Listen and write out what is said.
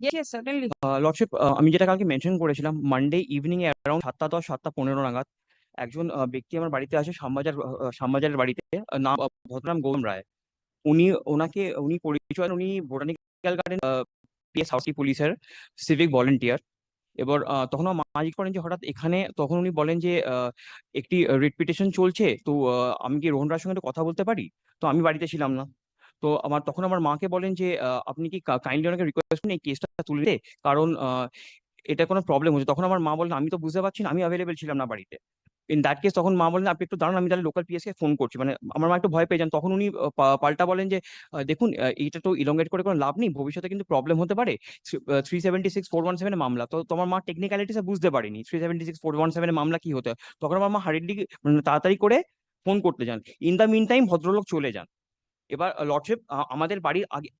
Yes, yes, certainly. Lordship আমি যেটা কালকে মেনশন করেছিলাম মানডে ইভিনিং এ অ্যারাউন্ড সাতটা দশ সাতটা পনেরো নাগাদ একজন ব্যক্তি আমার বাড়িতে আসে শ্যামবাজার আহ, শ্যামবাজারের বাড়িতে নাম আহ, ভদ্রনাম গৌতম রায়। উনি ওনাকে উনি পরিচয় উনি বোটানিক্যাল গার্ডেন পিএস হাউসি পুলিশের সিভিক ভলেন্টিয়ার এবার তখন মা জিজ্ঞেস করেন যে হঠাৎ এখানে? তখন উনি বলেন যে একটি রিট পিটিশন চলছে তো আমি কি রোহন রায়ের সঙ্গে কথা বলতে পারি? তো আমি বাড়িতে ছিলাম না। তো আমার তখন আমার মাকে বলেন যে আপনি কি কাইন্ডলি ওনাকে রিকোয়েস্ট করুন, এই কেসটা তুলে কারণ এটা কোনো প্রবলেম হচ্ছে। তখন আমার মা বলেন আমি তো বুঝতে পারছি না, আমি অ্যাভেলেবেল ছিলাম না বাড়িতে। ইন দ্যাট কেস তখন মা বলেন আপনি একটু দাঁড়ান, আমি তাহলে লোকাল পিএস কে ফোন করছি। মানে আমার মা একটু ভয় পেয়ে যান। তখন উনি পাল্টা বলেন যে দেখুন এইটা তো ইলংগেট করে কোনো লাভ নেই। ভবিষ্যতে কিন্তু প্রবলেম হতে পারে। Three seventy six four one সেভেনের মামলা। তো তোমার মা টেকনিক্যালিটিসে বুঝতে পারেনি three seventy six four one সেভেনের মামলা কি হতে। তখন আমার মা হারিডলি তাড়াতাড়ি করে ফোন করতে যান। ইন দ্য মিন টাইম ভদ্রলোক চলে যান। এবার লর্ডশিপ আমাদের বাড়ির আগে